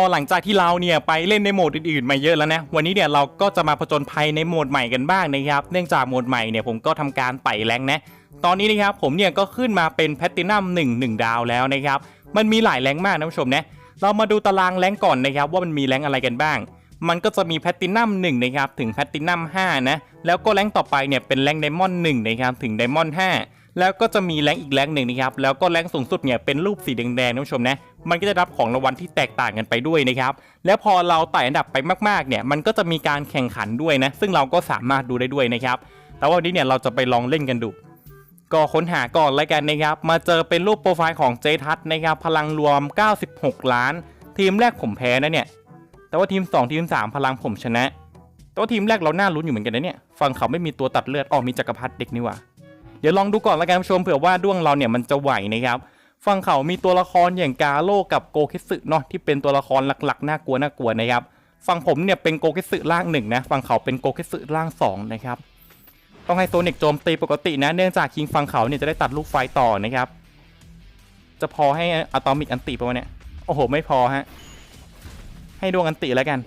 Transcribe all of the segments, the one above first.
พอหลังจากที่เราเนี่ยไปเล่นในโหมดอื่นๆมาเยอะแล้วนะวันนี้เนี่ยเราก็จะมาผจญภัยในโหมดใหม่กันบ้างนะครับ เนื่องจากโหมดใหม่เนี่ยผมก็ทำการไต่แรงนะ ตอนนี้นะครับผมเนี่ยก็ขึ้นมาเป็นแพตตินัม1 1 ดาวแล้วนะครับ มันมีหลายแรงมากนะผู้ชมนะเรามาดูตารางแรงก่อนนะครับ ว่ามันมีแรงอะไรกันบ้าง มันก็จะมีแพตตินัม1นะครับถึงแพตตินัม5นะแล้วก็แรงต่อไปเนี่ยเป็นแรงไดมอนด์1นะครับถึงไดมอนด์5แล้วก็จะมีแรงอีกแรงหนึ่งนะครับแล้วก็แรงสูงสุดเนี่ยเป็นรูปสีแดงๆนะผู้ชมนะมันก็จะรับของรางวัลที่แตกต่างกันไปด้วยนะครับ แล้วพอเราไต่อันดับไปมากๆเนี่ย มันก็จะมีการแข่งขันด้วยนะ ซึ่งเราก็สามารถดูได้ด้วยนะครับ แต่ว่าวันนี้เนี่ยเราจะไปลองเล่นกันดู ก็ค้นหาก่อนแล้วกันนะครับ มาเจอเป็นรูปโปรไฟล์ของเจทัศนะครับ พลังรวม 96 ล้าน ทีมแรกผมแพ้นะเนี่ย แต่ว่าทีม 2 ทีม 3 พลังผมชนะ แต่ว่าทีมแรกเราหน้าลุ้นอยู่เหมือนกันนะเนี่ย ฝั่งเขาไม่มีตัวตัดเลือด ออกมีจักรพรรดิเด็กนี่ว่าเดี๋ยวลองดูก่อนแล้วกันผู้ชมเผื่อว่าด้วงเราเนี่ยมันจะไหวนะครับ ฝั่งเขามีตัวละครอย่างกาโลกับโกคิสึเนาะที่เป็นตัวละครหลักๆน่ากลัวน่ากลัวนะครับฝั่งผมเนี่ยเป็นโกคิสึร่างหนึ่งนะฝั่งเขาเป็นโกคิสึร่างสองนะครับต้องให้โซนิกโจมตีปกตินะเนื่องจากคิงฝั่งเขาเนี่ยจะได้ตัดลูกไฟต่อนะครับจะพอให้อะตอมิกอันติปะวะเนี่ยโอ้โหไม่พอฮะให้ดวงอันติแล้วกัน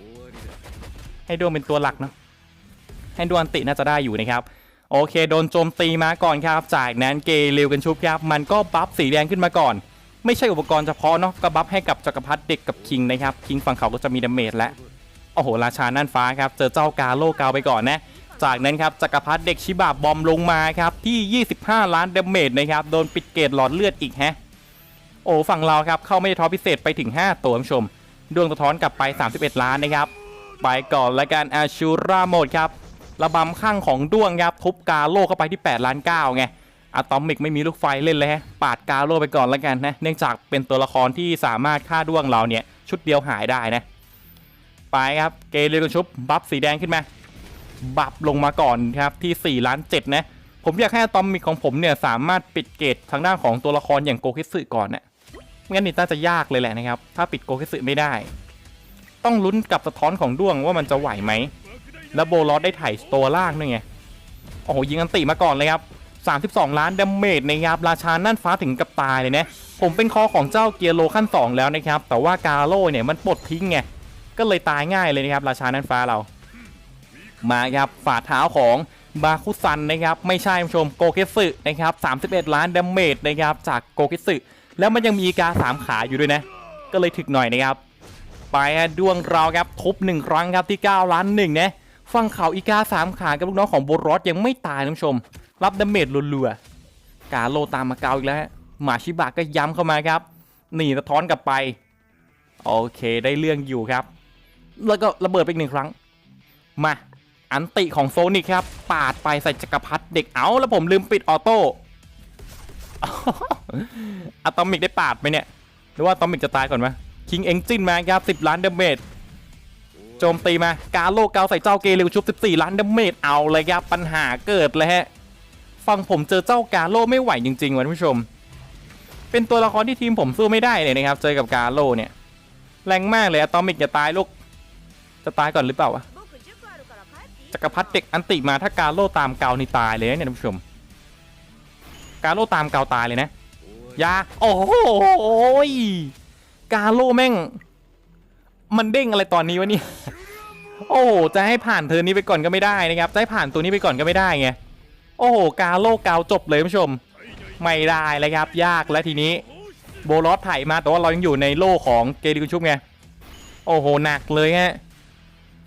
ให้ดวงเป็นตัวหลักเนาะให้ดวงอันติน่าจะได้อยู่นะครับ โอเคโดนโจมตีมาก่อนครับ จากนั้นเกเรวกันชุบครับ มันก็บัฟสีแดงขึ้นมาก่อน ไม่ใช่อุปกรณ์เฉพาะเนาะก็บัฟให้กับจักรพรรดิเด็กกับคิงนะครับคิงฝั่งเขาก็จะมีดาเมจแล้วโอ้โหราชาน่านฟ้าครับเจอเจ้ากาโลกาวไปก่อนนะจากนั้นครับจักรพรรดิเด็กชิบะบอมลงมาครับที่ 25 ล้านดาเมจนะครับโดนปิดเกตหลอดเลือดอีกแฮะโอ้ฝั่งเราครับเข้าไม่ได้ท้อพิเศษไปถึง 5 ตัวคุณผู้ชมดวงสะท้อนกลับไป 31 ล้านนะครับไปก่อนและกันอาชูราโหมดครับ ระบำข้างของด้วงครับทุบกาโลเข้าไปที่8ล้าน9ไงอะตอมิกไม่มีลูกไฟเล่นเลยฮะปาดกาโลไปก่อนแล้วกันนะเนื่องจากเป็นตัวละครที่สามารถฆ่าด้วงเราเนี่ยชุดเดียวหายได้นะไปครับเกเรกันชุบบัฟสีแดงขึ้นมาบัฟลงมาก่อนครับที่4ล้าน7นะผมอยากให้อะตอมิกของผมเนี่ยสามารถปิดเกตทางด้านของตัวละครอย่างโกคิสึก่อนนะ่ะไม่งั้นนี่น่าจะยากเลยแหละนะครับถ้าปิดโกคิสึไม่ได้ ต้องลุ้นกับสะท้อนของด้วงว่ามันจะไหวไหม แล้วโบลอสได้ไถ่ตัวล่างด้วยไง โอ้โห ยิงอันติมาก่อนเลยครับ 32 ล้านดาเมจนะครับ ราชานั่นฟ้าถึงกับตายเลยนะ ผมเป็นคอของเจ้าเกียร์โลขั้น 2 แล้วนะครับ แต่ว่ากาโลเนี่ยมันปลดทิ้งไง ก็เลยตายง่ายเลยนะครับ ราชานั่นฟ้าเรา มาครับฝ่าเท้าของบาคุซันนะครับ ไม่ใช่ผู้ชมโกเกสึนะครับ 31 ล้านดาเมจนะครับจากโกเกสึแล้วมันยังมีอีกาสามขาอยู่ด้วยนะ ก็เลยถึกหน่อยนะครับ ไปดวงเราครับทุบหนึ่งครั้งครับที่ 9 ล้านหนึ่งนะ ฝั่งเขาอีกาสามขากับลูกน้องของโบรอสยังไม่ตายนะคุณผู้ชม รับดาเมจรัวๆกาโลตามมาเกาอีกแล้วฮะหมาชิบะก็ย้ำเข้ามาครับ หนีสะท้อนกลับไป โอเคได้เรื่องอยู่ครับ แล้วก็ระเบิดไปอีกหนึ่งครั้ง มาอันติของโซนิกครับ ปาดไปใส่จักรพรรดิเด็กเอาแล้วผมลืมปิดออโต้อะตอมิกได้ปาดไหมเนี่ย หรือว่าอะตอมิกจะตายก่อนไหมคิงเอ็งจินมาครับ10ล้านดาเมจ โจมตีมากาโลกาใส่เจ้าเกเรวชุบ 14 ล้านดาเมจเอาเลยครับปัญหาเกิดเลยฮะฟังผมเจอเจ้ากาโลไม่ไหวจริงๆวันผู้ชม เป็นตัวละครที่ทีมผมสู้ไม่ได้เลยนะครับ เจอกับกาโลเนี่ย แรงมากเลยอะตอมิกจะตายลูก จะตายก่อนหรือเปล่าวะจักรพัดเด็กอันติมาถ้ากาโลตามเกานี่ตายเลยเนี่ยท่าผู้ชม กาโลตามเกาตายเลยนะยาโอ้โหกาโลแม่ง มันเด้งอะไรตอนนี้วะเนี่ยโอ้โหจะให้ผ่านเธอนี้ไปก่อนก็ไม่ได้นะครับจะให้ผ่านตัวนี้ไปก่อนก็ไม่ได้ไง โอ้โหกาโลกาวจบเลยผู้ชม ไม่ได้เลยครับ ยากแล้วทีนี้ โบลอสไถมาแต่ว่าเรายังอยู่ในโลของเกดิกุชุบไง โอ้โหหนักเลยฮะ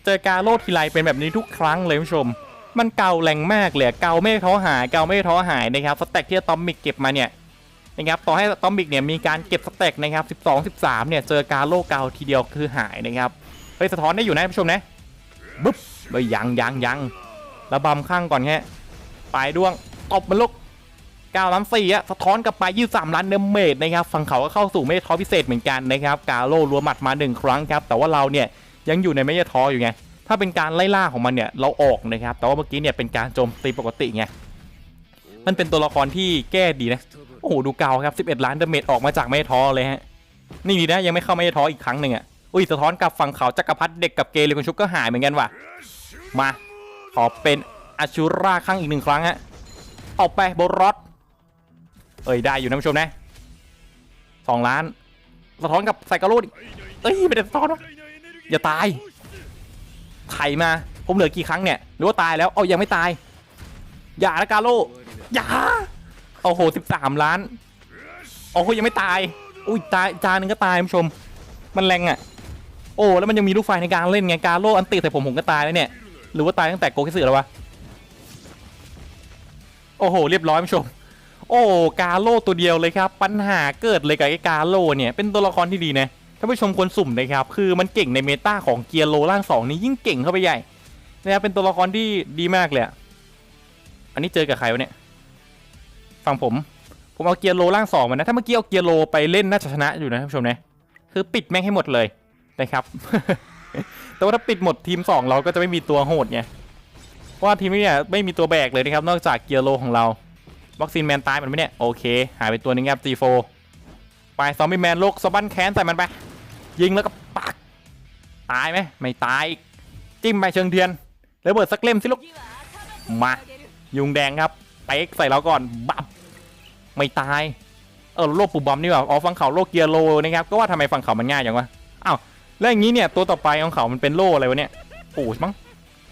เจอกาโลทีไรเป็นแบบนี้ทุกครั้งเลยผู้ชม มันเกาแรงมากเลยเกาไม่ท้อหายเกาไม่ท้อหายนะครับสแต็กที่ตอมมิกเก็บมาเนี่ย นะครับต่อให้ตอมิกเนี่ยมีการเก็บสแต็กนะครับ 12 13 เนี่ย เจอกาโลเกาทีเดียวคือหายนะครับ เฮ้ย สะท้อนได้อยู่นะผู้ชมนะบึ๊บเฮ้ยยังยังยังระบำข้างก่อนแค่ปลายด้วงตบมันลุก9ล้าน4อะสะท้อนกลับไป23ล้านเดเมจนะครับฝั่งเขาก็เข้าสู่ไม่ท้อพิเศษเหมือนกันนะครับกาโลรัวหมัดมาหนึ่งครั้งครับ แต่ว่าเราเนี่ยยังอยู่ในไม่ท้ออยู่ไงถ้าเป็นการไล่ล่าของมันเนี่ยเราออกนะครับแต่ว่าเมื่อกี้เนี่ยเป็นการโจมตีปกติไงมันเป็นตัวละครที่แก้ดีนะ อ้โหดูเก่าครับ 11 ล้านเดเมจออกมาจากไม่ท้อเลยฮะ นี่ดีนะยังไม่เข้าไม่ท้ออีกครั้งหนึ่งอะ อุ้ยสะท้อนกับฝั่งเขาจักรพรรดิเด็กกับเกเรคนชุบก็หายเหมือนกันว่ะ มาขอเป็นอาชูราข้างอีกหนึ่งครั้งฮะออกไปโบรอสเอ้ยได้อยู่นะผู้ชมนะสองล้าน สะท้อนกับไซกาโรดเอ้ยไม่ได้สะท้อนวะอย่าตายไถมาผมเหลือกี่ครั้งเนี่ยหรือว่าตายแล้วเอายังไม่ตาย อย่านะกาโลอย่า โอ้โหสิบสามล้าน โอ้โหยังไม่ตาย อุ้ยตายจานนึงก็ตายคุณผู้ชม มันแรงอะ โอ้แล้วมันยังมีลูกไฟในการเล่นไงกาโลอันติใส่ผมผมก็ตายแล้วเนี่ย หรือว่าตายตั้งแต่โกคิสึแล้ววะ โอ้โห เรียบร้อยคุณผู้ชม โอ้กาโลตัวเดียวเลยครับ ปัญหาเกิดเลยกับไอ้กาโลเนี่ย เป็นตัวละครที่ดีนะท่านผู้ชมควรสุ่มนะครับ คือมันเก่งในเมตาของเกียร์โลล่างสองนี่ยิ่งเก่งเข้าไปใหญ่นะครับเป็นตัวละครที่ดีมากเลยอันนี้เจอกับใครวะเนี่ย ฟังผม ผมเอาเกียร์โลล่างสองมานะ ถ้าเมื่อกี้เอาเกียร์โลไปเล่นน่าจะชนะอยู่นะท่านผู้ชมนะคือปิดแม่งให้หมดเลยนะครับ แต่ว่าถ้าปิดหมดทีมสองเราก็จะไม่มีตัวโหดไงเพราะว่าทีมนี้เนี่ยไม่มีตัวแบกเลยนะครับ นอกจากเกียร์โลของเราวัคซีนแมนตายมันไหมเนี่ยโอเค หายไปตัวนึงครับ G4 ไปซอมบี้แมนโลกสะบั้นแค้นใส่มันไป ยิงแล้วก็ปัก ตายไหมไม่ตายอีก จิ้มไปเชิงเทียนแล้วเบิดสักเล่มสิลูกมายุงแดงครับเป๊กใส่เราก่อนบับ ไม่ตาย เออโลกปูบอมนี่หว่าอ๋อฟังเขาโลกเกียร์โลนะครับ ก็ว่าทำไมฟังเขามันง่ายอย่างวะ อ้าวแล้วอย่างนี้เนี่ยตัวต่อไปของเขามันเป็นโลอะไรวะเนี่ยโอ้มั้ง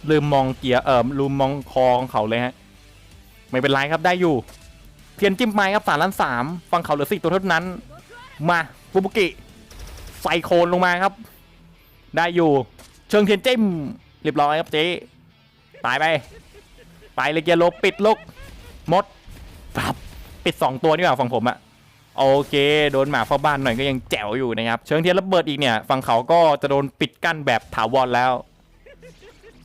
ลืมมองเกียร์เออลืมมองคอของเขาเลยฮะ ไม่เป็นไรครับได้อยู่ เทียนจิ้มไม้ครับสามล้านสามฟังเขาเหลือสี่ตัวเท่านั้น มาบุบุกิใส่โคนลงมาครับ ได้อยู่ เชิงเทียนจิ้มเรียบร้อยครับเจ๊ตายไป ไปเลยเกียร์โลปิดลกหมดปับ ปิด 2 ตัวนี่หว่าฝั่งผมอะโอเค โดนหมาเฝ้าบ้านหน่อยก็ยังแจ๋วอยู่นะครับ เชิงเทียนระเบิดอีกเนี่ย ฝั่งเขาก็จะโดนปิดกั้นแบบถาวรแล้ว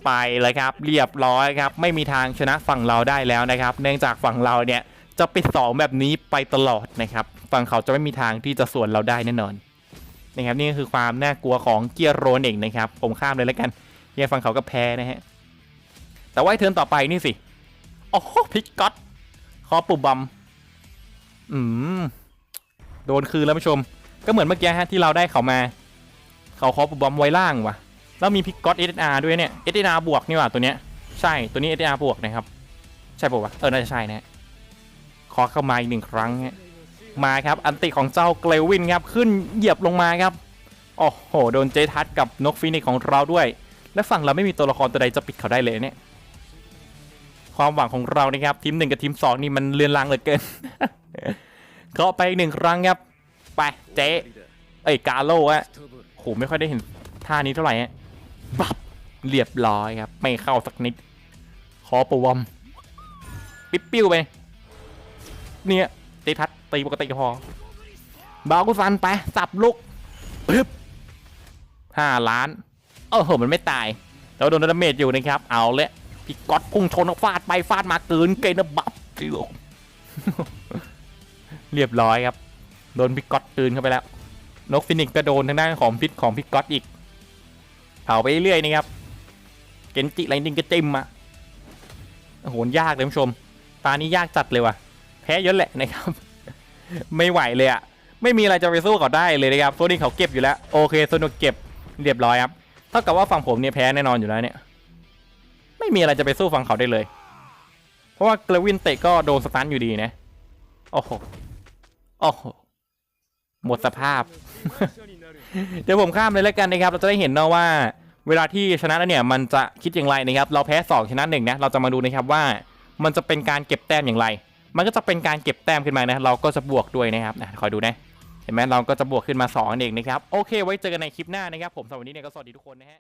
ไปเลยครับ เรียบร้อยครับ ไม่มีทางชนะฝั่งเราได้แล้วนะครับ เนื่องจากฝั่งเราเนี่ยจะปิดสองแบบนี้ไปตลอดนะครับ ฝั่งเขาจะไม่มีทางที่จะสวนเราได้แน่นอนนะครับนี่ก็คือความน่ากลัวของเกียร์โรนเองนะครับ ผมข้ามเลยแล้วกันเกียร์ฝั่งเขาก็แพ้นะฮะแต่ว่าเทิร์นต่อไปนี่สิโอ้โหพิกก๊อตคอปุบบอม อืมโดนคืนแล้วผู้ชม ก็เหมือนเมื่อกี้ฮะที่เราได้เขามาเขาคอปุบอมไว้ล่างว่ะแล้วมีพิกก๊อต SSR ด้วยเนี่ย SSR บวกนี่ว่าตัวเนี้ยใช่ตัวนี้ SSR บวกนะครับ ใช่ปะวะเออน่าจะใช่นะขอเข้ามาอีกหนึ่งครั้งฮะมาครับอันติของเจ้าเกลวินครับขึ้นเหยียบลงมาครับโอ้โหโดนเจทัสกับนกฟินิกของเราด้วย และฝั่งเราไม่มีตัวละครตัวใดจะปิดเขาได้เลยเนี่ยความหวังของเรานะครับทีมหนึ่งกับทีมสองนี่มันเลือนลางเหลือเกิน เคาะไปอีกหนึ่งครั้งครับ ไปเจ๊เอ้ยกาโล่อะโหไม่ค่อยได้เห็นท่านี้เท่าไหร่ฮะบับเรียบร้อยครับ ไม่เข้าสักนิด ขอปวม ปิ๊บปิ้วไป เนี่ยตีทัดตีปกติพอบากุซันไป สับลูกปึ๊บห้าล้านเออเหอมันไม่ตาย แล้วโดนดาเมจอยู่นะครับ เอาเลยพี่ก๊อตพุ่งชนฟาดไปฟาดมาเกินเกณฑ์บับเดียว เรียบร้อยครับ โดนพี่ก๊อตตื่นเข้าไปแล้ว นกฟินิกซ์ก็โดนทางด้านของพิษของพี่ก๊อตอีก เผาไปเรื่อยๆนะครับ เกนจิไลนิงก็จิ้มมาโอ้โหยากเลยผู้ชม ตานี้ยากจัดเลยว่ะ แพ้เยอะแหละนะครับ ไม่ไหวเลยอะไม่มีอะไรจะไปสู้เขาได้เลยนะครับโซนี่เขาเก็บอยู่แล้ว โอเคโซนเก็บเรียบร้อยครับ เท่ากับว่าฝั่งผมเนี่ยแพ้แน่นอนอยู่แล้วเนี่ย ไม่มีอะไรจะไปสู้ฝั่งเขาได้เลย เพราะว่าเกลวินเตะก็โดนสตันอยู่ดีนะ โอ้โห โอ้โหหมดสภาพ เดี๋ยวผมข้ามเลยแล้วกันนะครับ เราจะได้เห็นเนาะว่า เวลาที่ชนะแล้วเนี่ย มันจะคิดอย่างไรนะครับ เราแพ้สองชนะหนึ่งนะ เราจะมาดูนะครับว่า มันจะเป็นการเก็บแต้มอย่างไร มันก็จะเป็นการเก็บแต้มขึ้นมานะ เราก็จะบวกด้วยนะครับนะคอยดูนะ เห็นไหมเราก็จะบวกขึ้นมา2นั่นเองนะครับ โอเค ไว้เจอกันในคลิปหน้านะครับ ผมสำหรับวันนี้เนี่ยก็สวัสดีทุกคนนะฮะ